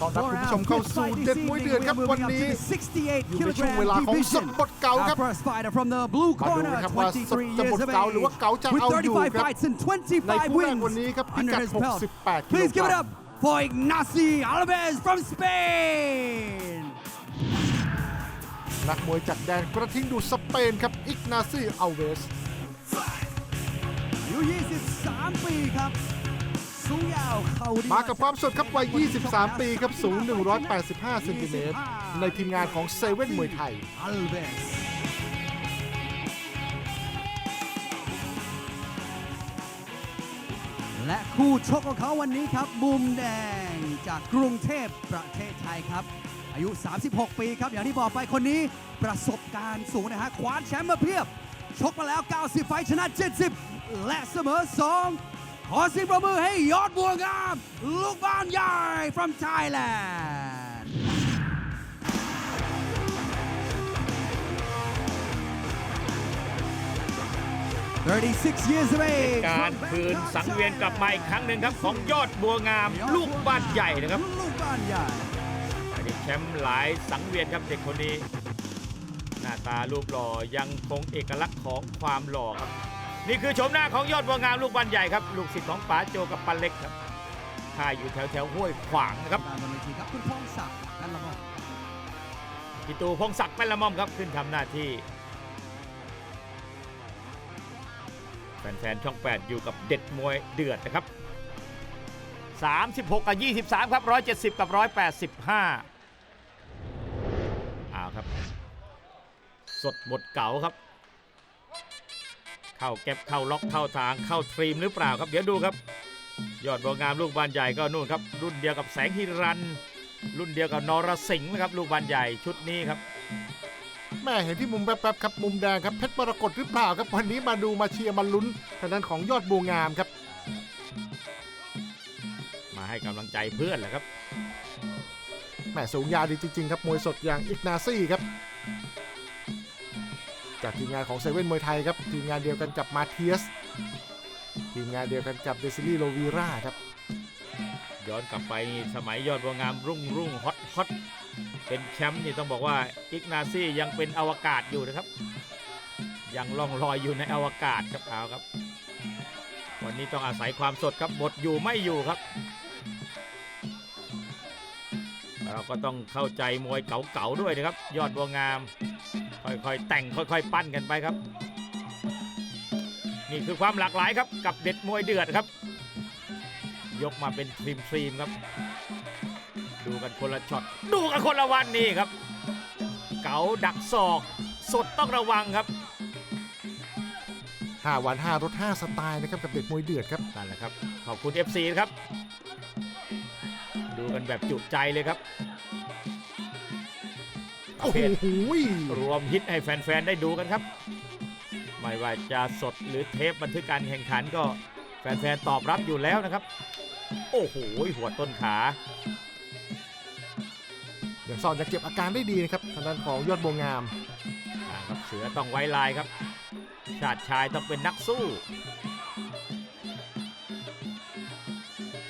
ต้อนรับ Four คุณผู้ชม rounds เข้า good สู่ fight เด็ด this มวย evening. เดือด We're ครับ moving วัน up นี้ to the 68อยู่ในช่วงเว kilogram ลาของศึก division. บทเก่าครับ Our first fighter from the blue มาดู corner, นะครับว่าศึก23จะ years บท of เก่าหรือว่า age, เก่าจะ with เอาอยู่35ครับ fights and ใน25คู่แรกวัน wins นี้ครับพิ under กัด his belt. 68 Please กิโล give ก it รั up ม for Ignacy Alves from Spain. นักมวยจากแดนกระทิงดูสเปนครับอิกนาซีอัลเวสอายุ23 ปีครับ สูงยาวเข่าดีมากับความสดครับวัย 23 ปีครับสูง 185เซนติเมตรในทีมงานของเซเว่นมวยไทย อัลเบสและคู่ชกของเขาวันนี้ครับมุมแดงจากกรุงเทพประเทศไทยครับ อายุ 36 ปีครับ อย่างที่บอกไปคนนี้ประสบการณ์สูงนะฮะคว้าแชมป์มาเพียบ ชกมาแล้ว 90 ไฟท์ชนะ 70 และเสมอ 2 ขอเสียงประมือให้ยอดบัวงาม ลูกบ้านใหญ่ from Thailand 36 years of age การ from คืน Bangkok, สังเวียนกลับมาอีกครั้งหนึ่งครับ ของยอดบัวงาม ลูกบ้านใหญ่นะครับลูกบ้านใหญ่อดีตแชมป์หลายสังเวียนครับเด็กคนนี้ หน้าตารูปหล่อยังคงเอกลักษณ์ของความหล่อครับ นี่คือโฉมหน้าของยอดบัวงามลูกบ้านใหญ่ครับ ลูกศิษย์ของป๋าโจกับปันเล็กครับค่ายอยู่แถวแถวๆห้วยขวางนะครับตามบนเวทีครับคุณพงศักดิ์กันละมองพี่ตูพงศักดิ์แม่นละม่อมครับขึ้นทำหน้าที่แฟนๆช่อง 8 อยู่กับเด็ดมวยเดือดนะครับ 36 กับ 23 ครับ 170 กับ 185เอาครับ สดหมดเก๋าครับ เข้าเก็บเข้าล็อกเข้าทางเข้าทรีมหรือเปล่าครับ เดี๋ยวดูครับ ยอดบัวงามลูกบานใหญ่ก็นู่นครับ รุ่นเดียวกับแสงฮิรัน รุ่นเดียวกับนรสิงห์นะครับ ลูกบานใหญ่ชุดนี้ครับแม่เห็นที่มุมแป๊บๆครับมุมแดงครับเพชรมรกตหรือเปล่าครับวันนี้มาดูมาเชียร์มาลุ้นทางด้านของยอดบัวงามครับ มาให้กำลังใจเพื่อนแหละครับแม่สูงยาวดีจริงๆครับมวยสดอย่างอิกนาซี่ครับ จากทีมงานของเซเว่นมวยไทยครับ ทีมงานเดียวกันกับมาเทียส ทีมงานเดียวกันกับเดซิลี่โลวีราครับ ย้อนกลับไปสมัยยอดบัวงามรุ่งรุ่งฮอตฮอตเป็นแชมป์นี่ต้องบอกว่าอิกนาซี่ยังเป็นอวกาศอยู่นะครับ ยังล่องลอยอยู่ในอวกาศครับเอาครับ วันนี้ต้องอาศัยความสดครับบทอยู่ไม่อยู่ครับ เราก็ต้องเข้าใจมวยเก่าๆด้วยนะครับ ยอดบัวงาม ค่อยๆ แต่งค่อยๆ ปั้นกันไปครับ นี่คือความหลากหลายครับกับเด็ดมวยเดือดครับ ยกมาเป็นทรีมทรีมครับ ดูกันคนละช็อตดูกันคนละวันนี่ครับ เก๋าดักศอกสดต้องระวังครับ5วัน5รถ5สไตล์นะครับกับเด็กมวยเดือดครับนั่นแหละครับขอบคุณ FC นะครับ ดูกันแบบจุใจเลยครับ ปโอ้ระเภทโหรวมฮิตให้แฟนๆ ได้ดูกันครับ ไม่ว่าจะสดหรือเทปบันทึกการแข่งขันก็แฟนๆ ตอบรับอยู่แล้วนะครับ โอ้โห หัวต้นขาอย่างซอนจะเก็บอาการได้ดีนะครับทางด้านของยอดบัวงามอ่าครับเสือต้องไว้ลายครับ ชาติชายต้องเป็นนักสู้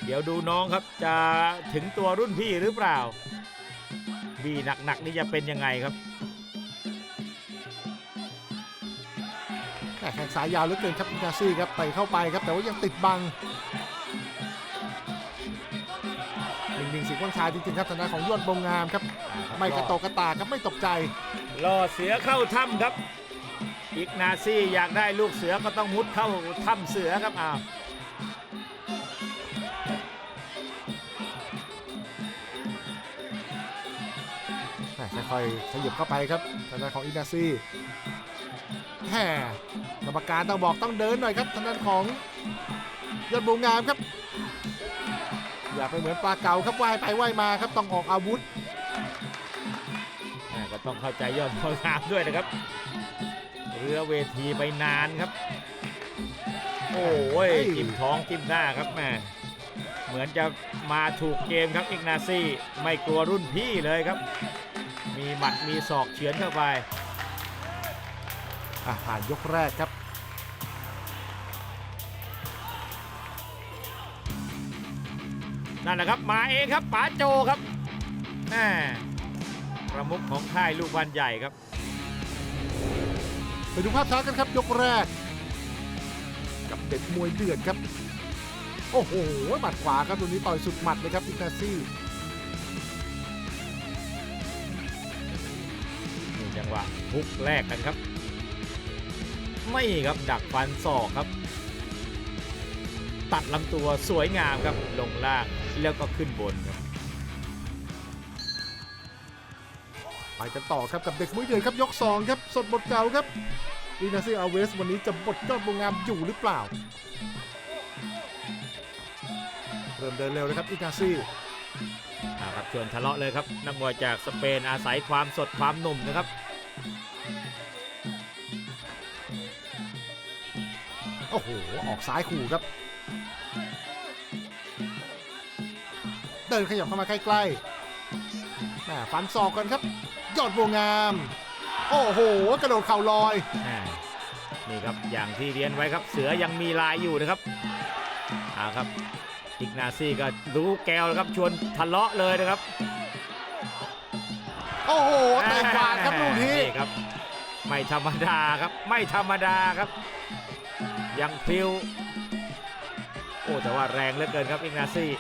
เดี๋ยวดูน้องครับจะถึงตัวรุ่นพี่หรือเปล่า บีหนักๆนี่จะเป็นยังไงครับแต่แข้งซ้ายยาวเหลือเกินครับอิกนาซี่ครับไปเข้าไปครับแต่ว่ายังติดบังหนึ่งๆสิงห์วังชายจริงๆครับทางด้านของยอดบงงามครับ ไม่กระโตกกระตากครับไม่ตกใจล่อเสือเข้าถ้ำครับอีกนาซี่อยากได้ลูกเสือก็ต้องมุดเข้าถ้ำเสือครับอ้าว ค่อยๆขยับเข้าไปครับทางด้านของอิกนาซี่แหมกรรมการต้องบอกต้องเดินหน่อยครับทางด้านของยอดบงงามครับ อย่าไปเหมือนปลาเก๋าครับว่ายไปว่ายมาครับต้องออกอาวุธแม่ก็ต้องเข้าใจยอดพองามด้วยนะครับ เรือเวทีไปนานครับ โอ้ยจิ้มท้องจิ้มหน้าครับแม่เหมือนจะมาถูกเกมครับอิกนาซี่ไม่กลัวรุ่นพี่เลยครับ มีหมัดมีศอกเฉือนเข้าไปอะผ่านยกแรกครับ นั่นแหละครับมาเองครับป๋าโจครับแม่ประมุขของค่ายลูกบ้านใหญ่ครับ ไปดูภาพช้ากันครับยกแรก กับเด็กมวยเดือดครับ โอ้โหหมัดขวาครับตัวนี้ต่อยสุดหมัดเลยครับอิกนาซี่ วะทุกแรกกันครับ ไม่ครับดักฟันศอกครับ ตัดลำตัวสวยงามครับลงล่างแล้วก็ขึ้นบนครับไปกันต่อครับกับเด็กมวยเดือดครับยกสองครับสดบทเก่าครับอิกนาซี่อาเวสวันนี้จะบทยอดบงงามอยู่หรือเปล่า เริ่มเดินเร็วเลยครับอิกนาซี่เอาครับชวนทะเลาะเลยครับนักมวยจากสเปนอาศัยความสดความหนุ่มนะครับ โอ้โห ออกซ้ายขู่ครับ เดินขยับเข้ามาใกล้ๆแหม่ฟันศอกกันครับ ยอดบัวงาม โอ้โห กระโดดเข่าลอย นี่ครับ อย่างที่เรียนไว้ครับ เสือยังมีลายอยู่นะครับเอาครับ อิกนาซี่ก็รู้แก้วแล้วครับ ชวนทะเลาะเลยนะครับ โอ้โหเตะขวาครับลูกนี้ครับ ไม่ธรรมดาครับ ไม่ธรรมดาครับ ยังพริ้วโอ้แต่ว่าแรงเหลือเกินครับอิกนาซี่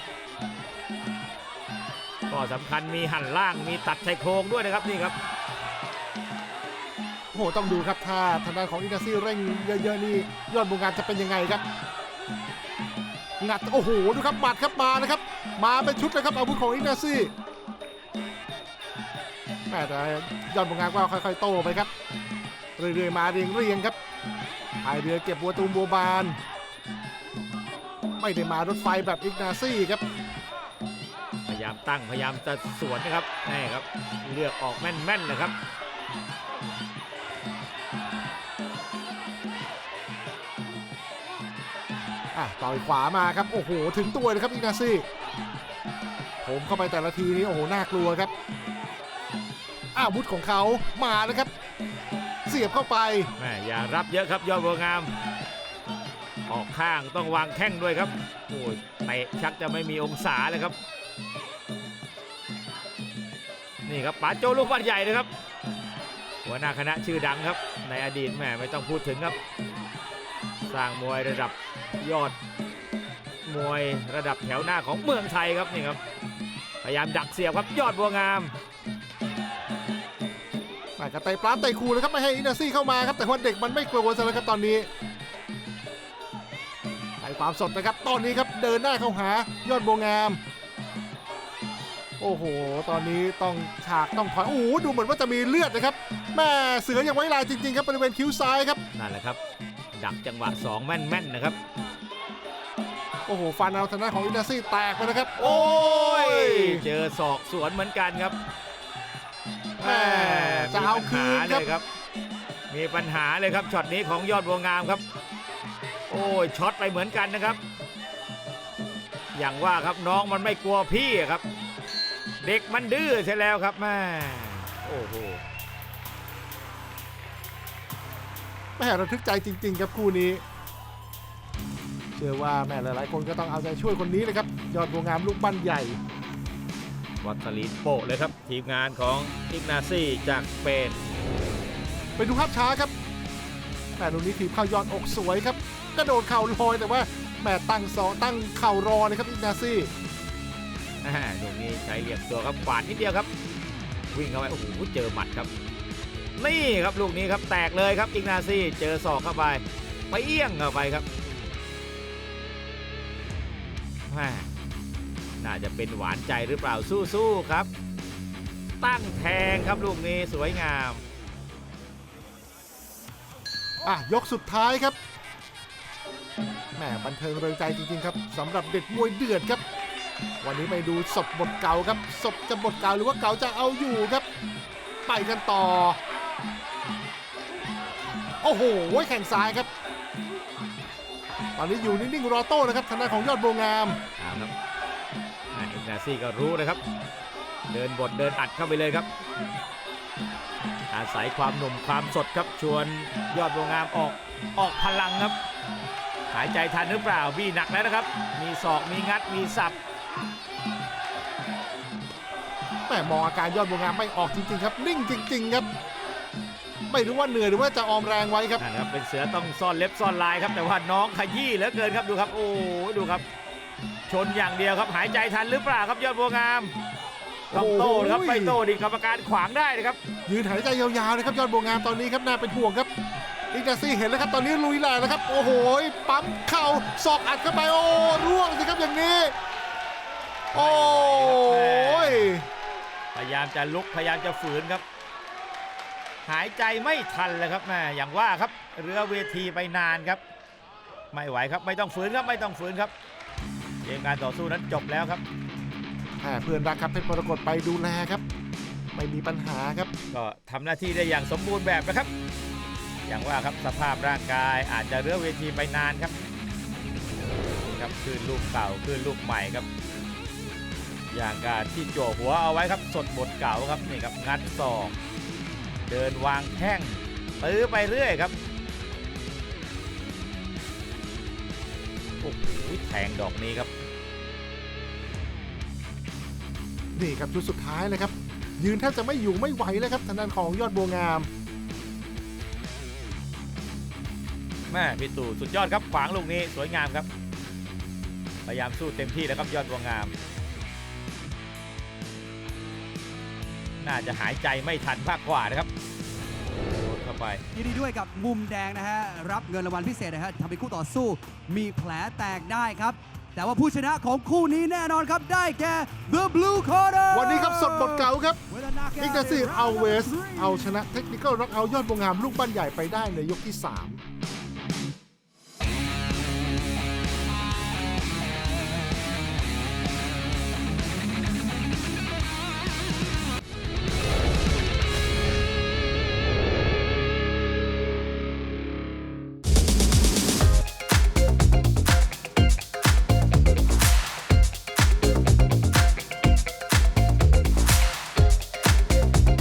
ก็สำคัญมีหันล่างมีตัดชายโครงด้วยนะครับนี่ครับโอ้โหต้องดูครับถ้าทางด้านของอินาซี่เร่งเยอะๆนี่ยอดบัวงามจะเป็นยังไงครับงัดโอ้โหดูครับหมัดครับมานะครับ มาเป็นชุดเลยครับอาวุธของอินาซี่ แม่แต่ยอดบัวงามก็ค่อยๆโตไปครับ เรื่อยๆมาเรียงๆครับพายเรือเก็บบัวตูมบัวบาน ไม่ได้มารถไฟแบบอิกนาซี่ครับ พยายามตั้งพยายามจะสวนนะครับนี่ครับ เลือกออกแม่นๆนะครับอะต่อยขวามาครับ โอ้โห ถึงตัวเลยครับอิกนาซี่ผมเข้าไปแต่ละทีนี้โอ้โห น่ากลัวครับ อาวุธของเขามาแล้วครับ เสียบเข้าไปแม่อย่ารับเยอะครับยอดบัวงาม ออกข้างต้องวางแข้งด้วยครับโอ้ยเตะชักจะไม่มีองศาเลยครับ นี่ครับป๋าโจลูกบ้านใหญ่นะครับ หัวหน้าคณะชื่อดังครับ ในอดีตแหม่ไม่ต้องพูดถึงครับ สร้างมวยระดับยอด มวยระดับแถวหน้าของเมืองไทยครับนี่ครับพยายามดักเสียบครับยอดบัวงาม แม่กระเตะปลาเตะคูเลยครับไม่ให้อินาซี่เข้ามาครับแต่ว่าเด็กมันไม่กลัวซะแล้วครับตอนนี้ใส่ความสดนะครับตอนนี้ครับเดินหน้าเข้าหายอดบัวงาม โอ้โห ตอนนี้ต้องฉากต้องถอยโอ้โหดูเหมือนว่าจะมีเลือดนะครับแม่เสือยังไว้ลายจริงๆครับบริเวณคิ้วซ้ายครับนั่นแหละครับ ดักจังหวะสองแม่นๆนะครับโอ้โหฟันเอาทางด้านของอินาซี่แตกไปนะครับ โอ้ย เจอศอกสวนเหมือนกันครับ แม่จะเอาคืนมีปัญหาครับเลยครับ มีปัญหาเลยครับช็อตนี้ของยอดบัวงามครับ โอ้ยช็อตไปเหมือนกันนะครับ อย่างว่าครับน้องมันไม่กลัวพี่อะครับ เด็กมันดื้อใช่แล้วครับแม่โอ้โห แม่ระทึกใจจริง ๆ ครับคู่นี้ เชื่อว่าแม่หลายๆ คนก็ต้องเอาใจช่วยคนนี้เลยครับ ยอดบัวงามลูกบ้านใหญ่ วัตลีนโปะเลยครับ ทีมงานของอิกนาซี่จากสเปนไปดูภาพช้าครับแต่ลูกนี้ถีบเข้ายอดอกสวยครับกระโดดเข่าลอยแต่ว่าแม่ตั้งสองตั้งเข่ารอเลยครับอิกนาซี่อ่าตรงนี้ใช้เหลี่ยมตัวครับกวาดนิดเดียวครับ วิ่งเข้าไปโอ้โหเจอหมัดครับ นี่ครับลูกนี้ครับแตกเลยครับอิกนาซี่เจอศอกเข้าไปไปเอี้ยงเข้าไปครับแม่ น่าจะเป็นหวานใจหรือเปล่าสู้ๆครับ ตั้งแทงครับลูกนี้สวยงาม อะยกสุดท้ายครับแหมบันเทิงเริงใจจริงๆครับสำหรับเด็กมวยเดือดครับ วันนี้ไปดูศพบทเก่าครับศพจะบทเก่าหรือว่าเก่าจะเอาอยู่ครับ ไปกันต่อ โอ้โหแข่งซ้ายครับ ตอนนี้อยู่นิ่งๆรอโต้นะครับทางด้านของยอดโบวงามเอาครับอ่าอิก นาซี่ก็รู้นะครับ เดินบทเดินอัดเข้าไปเลยครับ อาศัยความหนุ่มความสดครับชวนยอดบัวงามออกออกพลังครับ หายใจทันหรือเปล่าบี้หนักแล้วนะครับ มีศอกมีงัดมีสับแหมม่มองอาการยอดบัวงามไม่ออกจริงๆครับ นิ่งจริง ๆ ครับ ไม่รู้ว่าเหนื่อยหรือว่าจะออมแรงไว้ครับนั่นครับเป็นเสือต้องซ่อนเล็บซ่อนลายครับ แต่ว่าน้องขยี้เหลือเกินครับดูครับ โอ้ยดูครับ ชนอย่างเดียวครับหายใจทันหรือเปล่าครับยอดบัวงามต้องโต้นะครับโอ้ยไปโต้ดิกรรมการขวางได้นะครับยืนหายใจยาวๆนะครับยอดบัวงามตอนนี้ครับน่าเป็นห่วงครับอิกนาซี่เห็นแล้วครับตอนนี้ลุยแหลกแล้วครับโอ้โหปั๊มเข่าศอกอัดเข้าไปโอ้ร่วงสิครับอย่างนี้ โอ้ยพยายามจะลุกพยายามจะฝืนครับ หายใจไม่ทันเลยครับแม่อย่างว่าครับ เรือเวทีไปนานครับ ไม่ไหวครับไม่ต้องฝืนครับไม่ต้องฝืนครับ เกมการต่อสู้นั้นจบแล้วครับแหม่เพื่อนรักครับเพชรมรกตไปดูแลครับ ไม่มีปัญหาครับ ก็ทำหน้าที่ได้อย่างสมบูรณ์แบบนะครับ อย่างว่าครับสภาพร่างกายอาจจะเรือเวทีไปนานครับนี่ครับคืนลูกเก่าคืนลูกใหม่ครับ อย่างการที่โจวหัวเอาไว้ครับ สดบทเก่าครับนี่ครับงัดศอก เดินวางแข้งตื้อไปเรื่อยครับ โอ้โหแทงดอกนี้ครับ นี่ครับชุดสุดท้ายเลยครับ ยืนแทบจะไม่อยู่ไม่ไหวแล้วครับทางด้านของยอดบัวงามแม่พี่ตู่สุดยอดครับขวางลูกนี้สวยงามครับ พยายามสู้เต็มที่แล้วครับยอดบัวงาม น่าจะหายใจไม่ทันมากกว่านะครับโดน เข้าไป ยินดีด้วยกับมุมแดงนะฮะ รับเงินรางวัลพิเศษนะฮะทำเป็นคู่ต่อสู้ มีแผลแตกได้ครับ แต่ว่าผู้ชนะของคู่นี้แน่นอนครับ ได้แก่ The Blue Corner วันนี้ครับสดบทเก่าครับ With a knockout อิกนาซี่ in round เอาเวส three เอาชนะเทคนิคอลน็อกเอายอดบัวงามลูกบ้านใหญ่ไปได้ในยกที่ 3